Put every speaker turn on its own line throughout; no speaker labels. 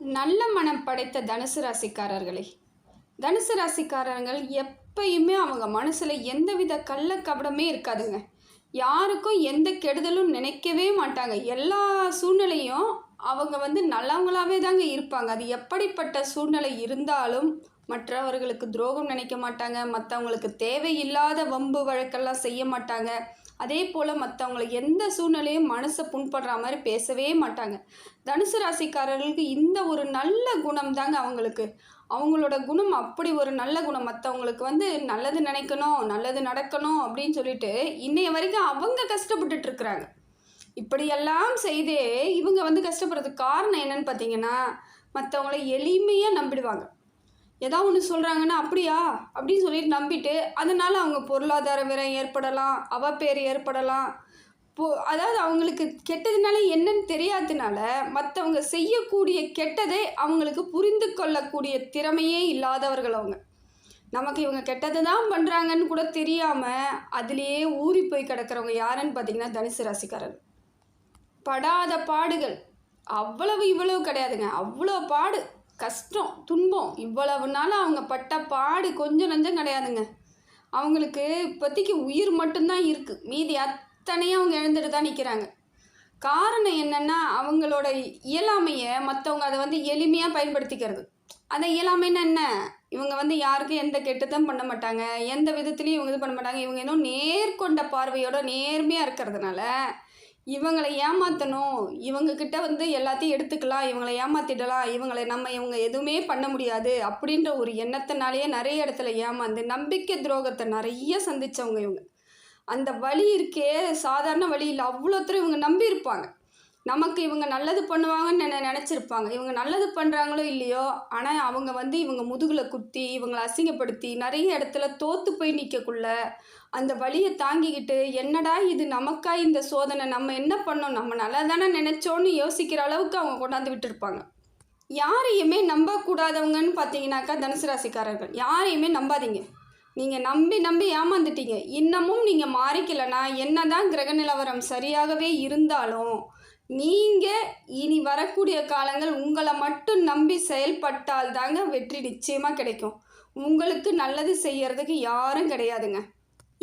நல்ல மனம் படைத்த தனுசு ராசிக்காரர்களே. தனுசு ராசிக்காரர்கள் எப்பயுமே அவங்க மனசில் எந்தவித கள்ள கபடமே இருக்காதுங்க. யாருக்கும் எந்த கெடுதலும் நினைக்கவே மாட்டாங்க. எல்லா சூழ்நிலையும் அவங்க வந்து நல்லவங்களாகவே தாங்க இருப்பாங்க. அது எப்படிப்பட்ட சூழ்நிலை இருந்தாலும் மற்றவர்களுக்கு துரோகம் நினைக்க மாட்டாங்க. மற்றவங்களுக்கு தேவையில்லாத வம்பு வழக்கெல்லாம் செய்ய மாட்டாங்க. அதே போல் மற்றவங்களை எந்த சூழ்நிலையும் மனசை புண்படுற மாதிரி பேசவே மாட்டாங்க. தனுசு ராசிக்காரர்களுக்கு இந்த ஒரு நல்ல குணம் தாங்க அவங்களுக்கு. அவங்களோட குணம் அப்படி ஒரு நல்ல குணம். மற்றவங்களுக்கு வந்து நல்லது நினைக்கணும் நல்லது நடக்கணும் அப்படின்னு சொல்லிட்டு இன்னைய வரைக்கும் அவங்க கஷ்டப்பட்டுட்டு இருக்கிறாங்க. இப்படியெல்லாம் செய்தே இவங்க வந்து கஷ்டப்படுறதுக்கு காரணம் என்னன்னு பார்த்தீங்கன்னா மற்றவங்கள எளிமையாக நம்பிடுவாங்க. ஏதாவது ஒன்று சொல்கிறாங்கன்னா அப்படியா? அப்படின்னு சொல்லிட்டு நம்பிட்டு அதனால் அவங்க பொருளாதார விரம் ஏற்படலாம் அவப்பேர் ஏற்படலாம். போ அதாவது அவங்களுக்கு கெட்டதுனால என்னன்னு தெரியாததுனால மற்றவங்க செய்யக்கூடிய கெட்டதை அவங்களுக்கு புரிந்து கொள்ளக்கூடிய திறமையே இல்லாதவர்கள் அவங்க. நமக்கு இவங்க கெட்டது தான் பண்ணுறாங்கன்னு கூட தெரியாமல் அதுலேயே ஊறி போய் கிடக்கிறவங்க யாருன்னு பார்த்தீங்கன்னா தனுசு ராசிக்காரர் படாத பாடுகள். அவ்வளவு இவ்வளவு கிடையாதுங்க. அவ்வளோ பாடு. கஷ்டம் துன்பம். இவ்வளவு நாள் அவங்க பட்ட பாடு கொஞ்சம் நஞ்சம் கிடையாதுங்க. அவங்களுக்கு இப்போதைக்கு உயிர் மட்டும்தான் இருக்குது மீதி அத்தனையும் அவங்க எழுந்துட்டு தான் நிற்கிறாங்க காரணம் என்னென்னா அவங்களோட இயலாமையை மற்றவங்க அதை வந்து எளிமையாக பயன்படுத்திக்கிறது. அந்த இயலாமைன்னா என்ன? இவங்க வந்து யாருக்கும் எந்த கெட்டதும் பண்ண மாட்டாங்க. எந்த விதத்துலையும் இவங்க இது பண்ண மாட்டாங்க. இவங்க இன்னும் நேர்கொண்ட பார்வையோட நேர்மையாக இருக்கிறதுனால இவங்களை ஏமாற்றணும் இவங்கக்கிட்ட வந்து எல்லாத்தையும் எடுத்துக்கலாம். இவங்களை ஏமாற்றிடலாம் இவங்களை நம்ம இவங்க எதுவுமே பண்ண முடியாது அப்படின்ற ஒரு எண்ணத்தினாலேயே நிறைய இடத்துல ஏமாந்து நம்பிக்கை துரோகத்தை நிறைய சந்தித்தவங்க இவங்க. அந்த வழி இருக்கே சாதாரண வழி இல்லை. அவ்வளோத்தரும் இவங்க நம்பியிருப்பாங்க. நமக்கு இவங்க நல்லது பண்ணுவாங்கன்னு நினை நினச்சிருப்பாங்க. இவங்க நல்லது பண்ணுறாங்களோ இல்லையோ ஆனால் அவங்க வந்து இவங்க முதுகில் குத்தி இவங்களை அசிங்கப்படுத்தி நிறைய இடத்துல தோற்று போய் நிற்கக்குள்ள அந்த வழியை தாங்கிக்கிட்டு என்னடா இது நமக்கா இந்த சோதனை? நம்ம என்ன பண்ணோம்? நம்ம நல்லா தானே நினச்சோன்னு யோசிக்கிற அளவுக்கு அவங்க கொண்டாந்து விட்டுருப்பாங்க. யாரையுமே நம்பக்கூடாதவங்கன்னு பார்த்தீங்கன்னாக்கா தனுசு ராசிக்காரர்கள். யாரையுமே நம்பாதீங்க. நீங்கள் நம்பி நம்பி ஏமாந்துட்டீங்க. இன்னமும் நீங்கள் மாறிக்கலைன்னா என்ன தான் கிரக நிலவரம் சரியாகவே இருந்தாலும் நீங்கள் இனி வரக்கூடிய காலங்கள் உங்களை மட்டும் நம்பி செயல்பட்டால் தாங்க வெற்றி நிச்சயமாக கிடைக்கும். உங்களுக்கு நல்லது செய்யறதுக்கு யாரும் கிடையாதுங்க.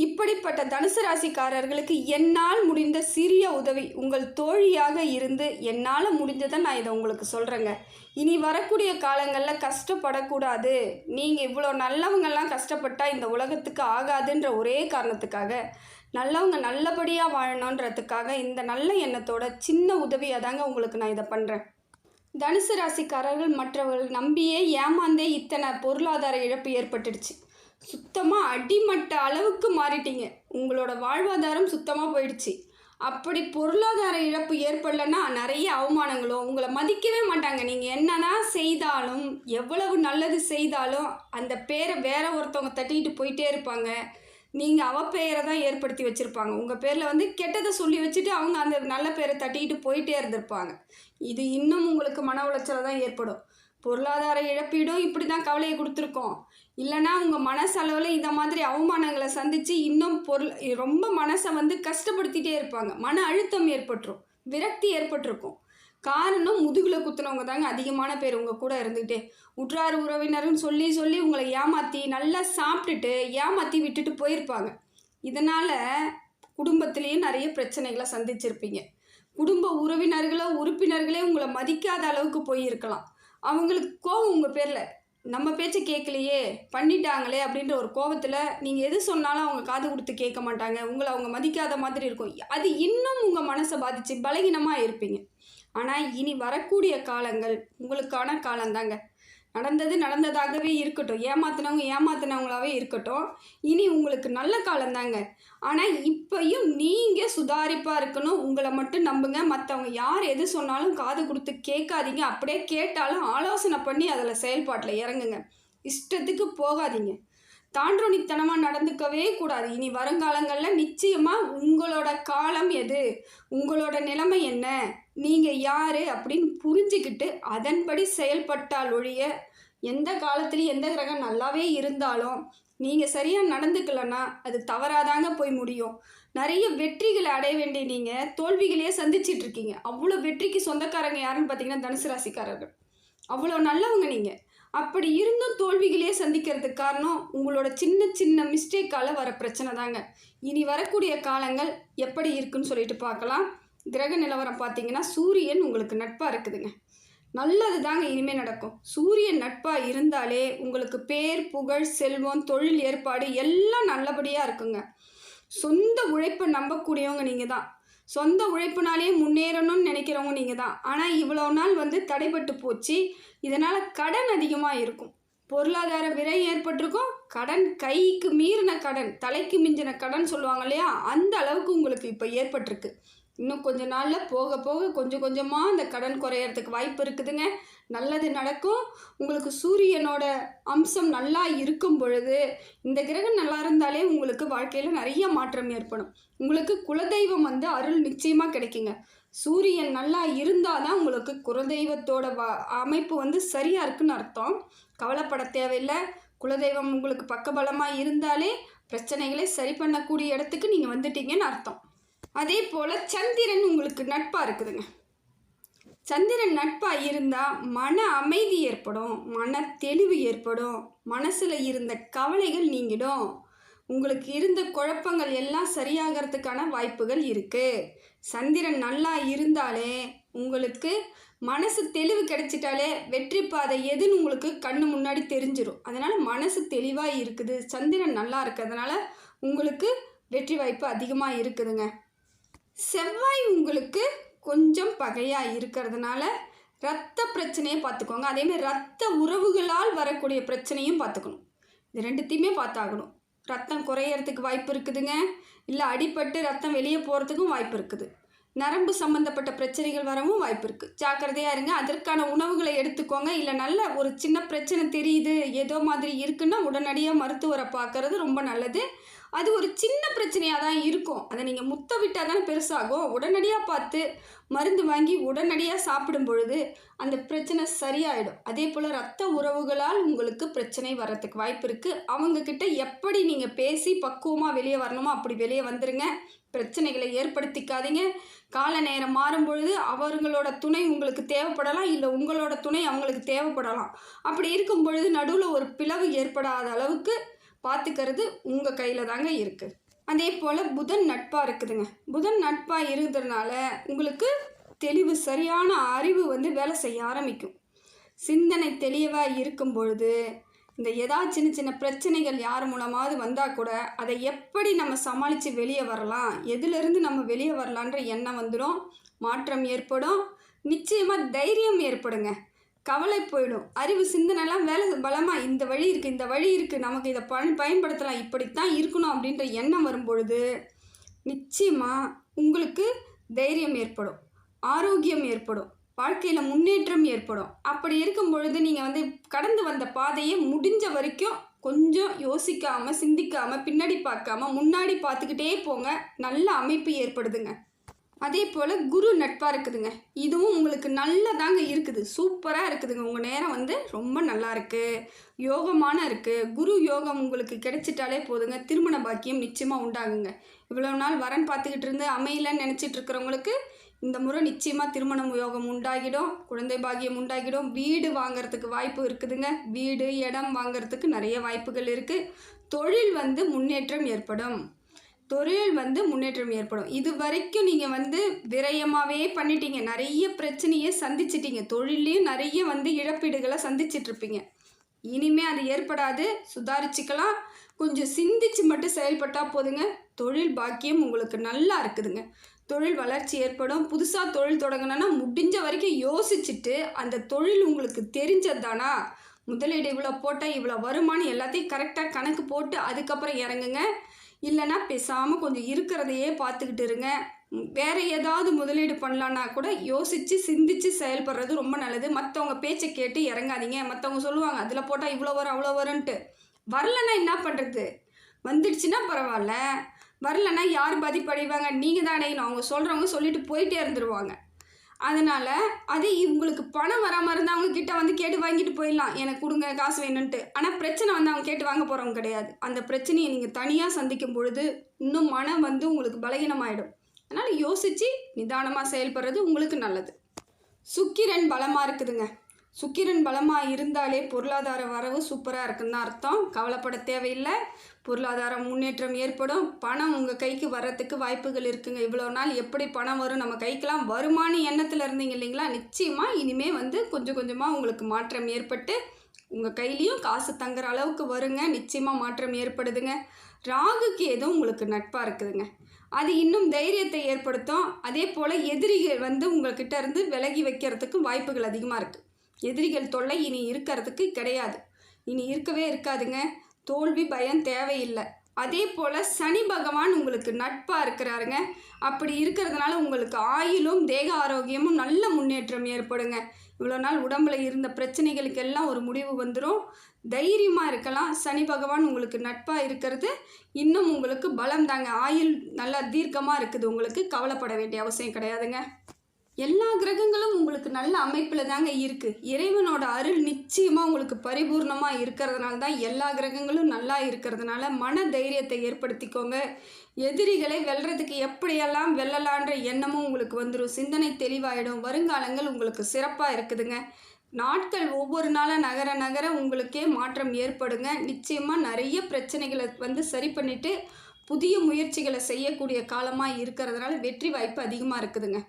இப்படிப்பட்ட தனுசு ராசிக்காரர்களுக்கு என்னால் முடிந்த சிறிய உதவி உங்கள் தோழியாக இருந்து என்னால் முடிஞ்சதை நான் இதை உங்களுக்கு சொல்கிறேங்க இனி வரக்கூடிய காலங்களில் கஷ்டப்படக்கூடாது. நீங்கள் இவ்வளோ நல்லவங்கள்லாம் கஷ்டப்பட்டால் இந்த உலகத்துக்கு ஆகாதுன்ற ஒரே காரணத்துக்காக நல்லவங்க நல்லபடியாக வாழணுன்றதுக்காக இந்த நல்ல எண்ணத்தோட சின்ன உதவியாக தாங்க உங்களுக்கு நான் இதை பண்ணுறேன் தனுசு ராசிக்காரர்கள் மற்றவர்கள் நம்பியே ஏமாந்தே இத்தனை பொருளாதார இழப்பு ஏற்பட்டுடுச்சு. சுத்தமாக அடிமட்ட அளவுக்கு மாறிட்டீங்க. உங்களோட வாழ்வாதாரம் சுத்தமாக போயிடுச்சு. அப்படி பொருளாதார இழப்பு ஏற்படலைன்னா நிறைய அவமானங்களோ உங்களை மதிக்கவே மாட்டாங்க. நீங்கள் என்னதான் செய்தாலும் எவ்வளவு நல்லது செய்தாலும் அந்த பேரை வேற ஒருத்தவங்க தட்டிக்கிட்டு போயிட்டே இருப்பாங்க. நீங்கள் அவ பேரை தான் ஏற்படுத்தி வச்சுருப்பாங்க. உங்கள் பேரில் வந்து கெட்டதை சொல்லி வச்சுட்டு அவங்க அந்த நல்ல பேரை தட்டிக்கிட்டு போயிட்டே இருந்திருப்பாங்க. இது இன்னும் உங்களுக்கு மன உளைச்சலை தான் ஏற்படும். பொருளாதார இழப்பீடும் இப்படி தான் கவலையை கொடுத்துருக்கோம். இல்லைனா உங்கள் மனசளவில் இந்த மாதிரி அவமானங்களை சந்தித்து இன்னும் பொருள் ரொம்ப மனசை வந்து கஷ்டப்படுத்திட்டே இருப்பாங்க. மன அழுத்தம் ஏற்பட்டுரும். விரக்தி ஏற்பட்டிருக்கும். காரணம் முதுகில் குத்துனவங்க தாங்க அதிகமான பேர் உங்கள் கூட இருந்துக்கிட்டே உற்றார் உறவினர்னு சொல்லி சொல்லி உங்களை ஏமாற்றி நல்லா சாப்பிட்டுட்டு ஏமாற்றி விட்டுட்டு போயிருப்பாங்க. இதனால் குடும்பத்திலையும் நிறைய பிரச்சனைகளை சந்திச்சிருப்பீங்க. குடும்ப உறவினர்களோ உறுப்பினர்களே உங்களை மதிக்காத அளவுக்கு போயிருக்கலாம். அவங்களுக்கு கோவம் உங்கள் பேரில். நம்ம பேச்சை கேட்கலையே பண்ணிட்டாங்களே அப்படின்ற ஒரு கோவத்தில் நீங்கள் எது சொன்னாலும் அவங்க காது கொடுத்து கேட்க மாட்டாங்க. உங்களை அவங்க மதிக்காத மாதிரி இருக்கும். அது இன்னும் உங்கள் மனசை பாதித்து பலகீனமாக இருப்பீங்க. ஆனால் இனி வரக்கூடிய காலங்கள் உங்களுக்கான காலந்தாங்க. நடந்தது நடந்ததாகவே இருக்கட்டும். ஏமாத்தினவங்க ஏமாத்தினவங்களாகவே இருக்கட்டும். இனி உங்களுக்கு நல்ல காலந்தாங்க. ஆனால் இப்பையும் நீங்கள் சுதாரிப்பாக இருக்கணும். உங்களை மட்டும் நம்புங்க. மற்றவங்க யார் எது சொன்னாலும் காது கொடுத்து கேட்காதீங்க. அப்படியே கேட்டாலும் ஆலோசனை பண்ணி அதில் செயல்பாட்டில் இறங்குங்க. இஷ்டத்துக்கு போகாதீங்க. தாண்டோனித்தனமாக நடந்துக்கவே கூடாது. இனி வருங்காலங்களில் நிச்சயமாக உங்களோட காலம் எது? உங்களோட நிலைமை என்ன? நீங்கள் யார் அப்படின்னு புரிஞ்சுக்கிட்டு அதன்படி செயல்பட்டால் ஒழிய எந்த காலத்துலேயும் எந்த கிரகம் நல்லாவே இருந்தாலும் நீங்கள் சரியாக நடந்துக்கலன்னா அது தவறாதாங்க போய் முடியும். நிறைய வெற்றிகளை அடைய வேண்டிய நீங்கள் தோல்விகளையே சந்திச்சிட்டு இருக்கீங்க. அவ்வளோ வெற்றிக்கு சொந்தக்காரங்க யாருன்னு பார்த்தீங்கன்னா தனுசு ராசிக்காரர்கள். அவ்வளோ நல்லவங்க நீங்கள் அப்படி இருந்தும் தோல்விகளே சந்திக்கிறதுக்கு காரணம் உங்களோட சின்ன சின்ன மிஸ்டேக்கால் வர பிரச்சனை தாங்க இனி வரக்கூடிய காலங்கள் எப்படி இருக்குன்னு சொல்லிட்டு பார்க்கலாம். கிரக நிலவரம் பார்த்தீங்கன்னா சூரியன் உங்களுக்கு நட்பாக இருக்குதுங்க. நல்லது தாங்க இனிமேல் நடக்கும். சூரியன் நட்பாக இருந்தாலே உங்களுக்கு பேர் புகழ் செல்வம் தொழில் ஏற்பாடு எல்லாம் நல்லபடியாக இருக்குங்க. சொந்த உழைப்பை நம்பக்கூடியவங்க நீங்கள் தான். சொந்த உழைப்புனாலே முன்னேறணும்னு நினைக்கிறவங்க நீங்கள் தான். ஆனால் இவ்வளோ நாள் வந்து தடைபட்டு போச்சு. இதனால் கடன் அதிகமாக இருக்கும். பொருளாதார விரை ஏற்பட்டிருக்கும். கடன் கைக்கு மீறின கடன் தலைக்கு மிஞ்சின கடன் சொல்லுவாங்க இல்லையா? அந்த அளவுக்கு உங்களுக்கு இப்போ ஏற்பட்டிருக்கு. இன்னும் கொஞ்ச நாளில் போக போக கொஞ்சம் கொஞ்சமாக அந்த கடன் குறையறதுக்கு வாய்ப்பு இருக்குதுங்க. நல்லது நடக்கும். உங்களுக்கு சூரியனோட அம்சம் நல்லா இருக்கும் பொழுது இந்த கிரகம் நல்லா இருந்தாலே உங்களுக்கு வாழ்க்கையில் நிறைய மாற்றம் ஏற்படும். உங்களுக்கு குலதெய்வம் வந்து அருள் நிச்சயமாக கிடைக்குங்க. சூரியன் நல்லா இருந்தால் தான் உங்களுக்கு குலதெய்வத்தோட வ அமைப்பு வந்து சரியாக இருக்குன்னு அர்த்தம். கவலைப்பட தேவையில்லை. குலதெய்வம் உங்களுக்கு பக்கபலமாக இருந்தாலே பிரச்சனைகளை சரி பண்ணக்கூடிய இடத்துக்கு நீங்கள் வந்துட்டீங்கன்னு அர்த்தம். அதே போல் சந்திரன் உங்களுக்கு நட்பாக இருக்குதுங்க. சந்திரன் நட்பாக இருந்தால் மன அமைதி ஏற்படும் மன தெளிவு ஏற்படும் மனசில் இருந்த கவலைகள் நீங்கிடும். உங்களுக்கு இருந்த குழப்பங்கள் எல்லாம் சரியாகிறதுக்கான வாய்ப்புகள் இருக்குது சந்திரன் நல்லா இருந்தாலே உங்களுக்கு மனசு தெளிவு கிடைச்சிட்டாலே வெற்றி பாதை எதுன்னு உங்களுக்கு கண்ணு முன்னாடி தெரிஞ்சிடும் அதனால் மனசு தெளிவாக இருக்குது சந்திரன் நல்லா இருக்கிறதுனால உங்களுக்கு வெற்றி வாய்ப்பு அதிகமாக இருக்குதுங்க. செவ்வாய் உங்களுக்கு கொஞ்சம் பகையாக இருக்கிறதுனால ரத்த பிரச்சனையை பார்த்துக்கோங்க. அதேமாதிரி ரத்த உறவுகளால் வரக்கூடிய பிரச்சனையும் பார்த்துக்கணும். இது ரெண்டுத்தையுமே பார்த்தாகணும். ரத்தம் குறையறதுக்கு வாய்ப்பு இருக்குதுங்க. இல்லை அடிபட்டு ரத்தம் வெளியே போகிறதுக்கும் வாய்ப்பு இருக்குது. நரம்பு சம்மந்தப்பட்ட பிரச்சனைகள் வரவும் வாய்ப்பு இருக்குது ஜாக்கிரதையாக இருங்க. அதற்கான உணவுகளை எடுத்துக்கோங்க. இல்லை நல்ல ஒரு சின்ன பிரச்சனை தெரியுது ஏதோ மாதிரி இருக்குன்னா உடனடியாக மருத்துவரை பார்க்கறது ரொம்ப நல்லது. அது ஒரு சின்ன பிரச்சனையாக தான் இருக்கும். அதை நீங்கள் முத்த விட்டால் தானே பெருசாகும். உடனடியாக பார்த்து மருந்து வாங்கி உடனடியாக சாப்பிடும் பொழுது அந்த பிரச்சனை சரியாயிடும். அதே போல் ரத்த உறவுகளால் உங்களுக்கு பிரச்சனை வர்றதுக்கு வாய்ப்பு இருக்குது அவங்கக்கிட்ட எப்படி நீங்கள் பேசி பக்குவமாக வெளியே வரணுமோ அப்படி வெளியே வந்துடுங்க பிரச்சனைகளை ஏற்படுத்திக்காதீங்க. கால நேரம் மாறும் பொழுது துணை உங்களுக்கு தேவைப்படலாம். இல்லை உங்களோட துணை அவங்களுக்கு தேவைப்படலாம். அப்படி இருக்கும் பொழுது நடுவில் ஒரு பிளவு ஏற்படாத அளவுக்கு பார்த்துக்கிறது உங்கள் கையில் தாங்க இருக்குது அதே போல் புதன் நட்பாக இருக்குதுங்க. புதன் நட்பாக இருக்கிறதுனால உங்களுக்கு தெளிவு சரியான அறிவு வந்து வேலை செய்ய ஆரம்பிக்கும். சிந்தனை தெளிவாக இருக்கும் பொழுது இந்த ஏதாவது சின்ன சின்ன பிரச்சனைகள் யார் மூலமாவது வந்தால் கூட அதை எப்படி நம்ம சமாளித்து வெளியே வரலாம் எதுலேருந்து நம்ம வெளியே வரலான்ற எண்ணம் வந்துடும் மாற்றம் ஏற்படும் நிச்சயமாக தைரியம் ஏற்படுங்க. கவலை போயிடும். அறிவு சிந்தனைலாம் வேலை பலமாக இந்த வழி இருக்குது இந்த வழி இருக்குது நமக்கு இதை பயன் பயன்படுத்தலாம் இப்படித்தான் இருக்கணும் அப்படின்ற எண்ணம் வரும்பொழுது நிச்சயமாக உங்களுக்கு தைரியம் ஏற்படும் ஆரோக்கியம் ஏற்படும் வாழ்க்கையில் முன்னேற்றம் ஏற்படும். அப்படி இருக்கும் பொழுது நீங்கள் வந்து கடந்து வந்த பாதையை முடிஞ்ச வரைக்கும் கொஞ்சம் யோசிக்காமல் சிந்திக்காமல் பின்னாடி பார்க்காம முன்னாடி பார்த்துக்கிட்டே போங்க. நல்ல அமைப்பு ஏற்படுதுங்க. அதே போல் குரு நட்பாக இருக்குதுங்க. இதுவும் உங்களுக்கு நல்லதாங்க இருக்குது. சூப்பராக இருக்குதுங்க. உங்கள் நேரம் வந்து ரொம்ப நல்லா இருக்குது யோகமான இருக்குது குரு யோகம் உங்களுக்கு கிடைச்சிட்டாலே போதுங்க. திருமண பாக்கியம் நிச்சயமாக உண்டாகுங்க. இவ்வளோ நாள் வரன் பார்த்துக்கிட்டு இருந்து அமையலன்னு நினச்சிட்டு இருக்கிறவங்களுக்கு இந்த முறை நிச்சயமாக திருமணம் யோகம் உண்டாகிடும். குழந்தை பாக்கியம் உண்டாகிடும். வீடு வாங்குறதுக்கு வாய்ப்பு இருக்குதுங்க. வீடு இடம் வாங்குறதுக்கு நிறைய வாய்ப்புகள் இருக்குது தொழில் வந்து முன்னேற்றம் ஏற்படும். தொழில் வந்து முன்னேற்றம் ஏற்படும். இது வரைக்கும் நீங்கள் வந்து விரயமாகவே பண்ணிட்டீங்க. நிறைய பிரச்சனையை சந்திச்சிட்டீங்க. தொழிலையும் நிறைய வந்து இழப்பீடுகளை சந்திச்சிட்ருப்பீங்க. இனிமே அது ஏற்படாது. சுதாரிச்சுக்கலாம். கொஞ்சம் சிந்திச்சு மட்டும் செயல்பட்டால் போதுங்க. தொழில் பாக்கியம் உங்களுக்கு நல்லா இருக்குதுங்க. தொழில் வளர்ச்சி ஏற்படும். புதுசாக தொழில் தொடங்கணும்னா முடிஞ்ச வரைக்கும் யோசிச்சுட்டு அந்த தொழில் உங்களுக்கு தெரிஞ்சது தானா முதலீடு இவ்வளோ போட்டால் இவ்வளோ வருமானம் எல்லாத்தையும் கரெக்டாக கணக்கு போட்டு அதுக்கப்புறம் இறங்குங்க. இல்லைன்னா பேசாமல் கொஞ்சம் இருக்கிறதையே பார்த்துக்கிட்டு இருங்க. வேறு ஏதாவது முதலீடு பண்ணலான்னா கூட யோசித்து சிந்தித்து செயல்படுறது ரொம்ப நல்லது. மற்றவங்க பேச்சை கேட்டு இறங்காதீங்க. மற்றவங்க சொல்லுவாங்க அதில் போட்டால் இவ்வளோ வரும் அவ்வளோ வரும்ன்ட்டு. வரலன்னா என்ன பண்ணுறது வந்துடுச்சுன்னா பரவாயில்ல. வரலன்னா யார் பாதிப்படைவாங்க? நீங்கள் தான் அடையணும் அவங்க சொல்கிறவங்க சொல்லிட்டு போயிட்டே இருந்துருவாங்க. அதனால் அது இவங்களுக்கு பணம் வராமல் இருந்தால் அவங்க கிட்ட வந்து கேட்டு வாங்கிட்டு போயிடலாம். எனக்கு கொடுங்க காசு வேணும்ன்ட்டு. ஆனால் பிரச்சனை வந்து அவங்க கேட்டு வாங்க போகிறவங்க கிடையாது. அந்த பிரச்சனையை நீங்கள் தனியாக சந்திக்கும் பொழுது இன்னும் மனம் வந்து உங்களுக்கு பலகீனமாயிடும். அதனால் யோசித்து நிதானமாக செயல்படுறது உங்களுக்கு நல்லது. சுக்கிரன் பலமாக இருக்குதுங்க. சுக்கிரன் பலமாக இருந்தாலே பொருளாதார வரவு சூப்பராக இருக்குன்னு தான் அர்த்தம். கவலைப்பட தேவையில்லை. பொருளாதார முன்னேற்றம் ஏற்படும். பணம் உங்கள் கைக்கு வர்றதுக்கு வாய்ப்புகள் இருக்குங்க. இவ்வளோ நாள் எப்படி பணம் வரும்? நம்ம கைக்கெலாம் வருமான எண்ணத்தில் இருந்தீங்க இல்லைங்களா? நிச்சயமாக இனிமேல் வந்து கொஞ்சம் கொஞ்சமாக உங்களுக்கு மாற்றம் ஏற்பட்டு உங்கள் கையிலையும் காசு தங்குற அளவுக்கு வருங்க. நிச்சயமாக மாற்றம் ஏற்படுதுங்க. ராகுக்கு எதுவும் உங்களுக்கு நட்பாக இருக்குதுங்க. அது இன்னும் தைரியத்தை ஏற்படுத்தும். அதே போல் எதிரிகள் வந்து உங்கள்கிட்ட இருந்து விலகி வைக்கிறதுக்கும் வாய்ப்புகள் அதிகமாக இருக்குது எதிரிகள் தொல்லை இனி இருக்கிறதுக்கு கிடையாது. இனி இருக்கவே இருக்காதுங்க. தோல்வி பயம் தேவையில்லை. அதே போல் சனி பகவான் உங்களுக்கு நட்பாக இருக்கிறாருங்க. அப்படி இருக்கிறதுனால உங்களுக்கு ஆயுளும் தேக ஆரோக்கியமும் நல்ல முன்னேற்றம் ஏற்படுங்க. இவ்வளோ நாள் உடம்புல இருந்த பிரச்சனைகளுக்கு எல்லாம் ஒரு முடிவு வந்துடும் தைரியமாக இருக்கலாம். சனி பகவான் உங்களுக்கு நட்பாக இருக்கிறது. இன்னும் உங்களுக்கு பலம் தாங்க. ஆயுள் நல்லா தீர்க்கமாக இருக்குது. உங்களுக்கு கவலைப்பட வேண்டிய அவசியம் கிடையாதுங்க. எல்லா கிரகங்களும் உங்களுக்கு நல்ல அமைப்பில் தாங்க இருக்குது இறைவனோட அருள் நிச்சயமாக உங்களுக்கு பரிபூர்ணமாக இருக்கிறதுனால தான் எல்லா கிரகங்களும் நல்லா இருக்கிறதுனால மன தைரியத்தை ஏற்படுத்திக்கோங்க. எதிரிகளை வெல்றதுக்கு எப்படியெல்லாம் வெல்லலான்ற எண்ணமும் உங்களுக்கு வந்துடும் சிந்தனை தெளிவாயிடும். வருங்காலங்கள் உங்களுக்கு சிறப்பாக இருக்குதுங்க. நாட்கள் ஒவ்வொரு நாளாக நகர நகர உங்களுக்கே மாற்றம் ஏற்படுங்க. நிச்சயமாக நிறைய பிரச்சனைகளை வந்து சரி பண்ணிவிட்டு புதிய முயற்சிகளை செய்யக்கூடிய காலமாக இருக்கிறதுனால வெற்றி வாய்ப்பு அதிகமாக இருக்குதுங்க.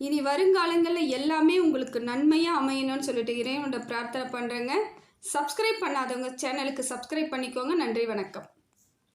இனி வருங்காலங்களில் எல்லாமே உங்களுக்கு நன்மையாக அமையணும்னு சொல்லிட்டு இறைவனோட பிரார்த்தனை பண்ணுறேங்க சப்ஸ்கிரைப் பண்ணாதவங்க சேனலுக்கு சப்ஸ்கிரைப் பண்ணிக்கோங்க. நன்றி வணக்கம்.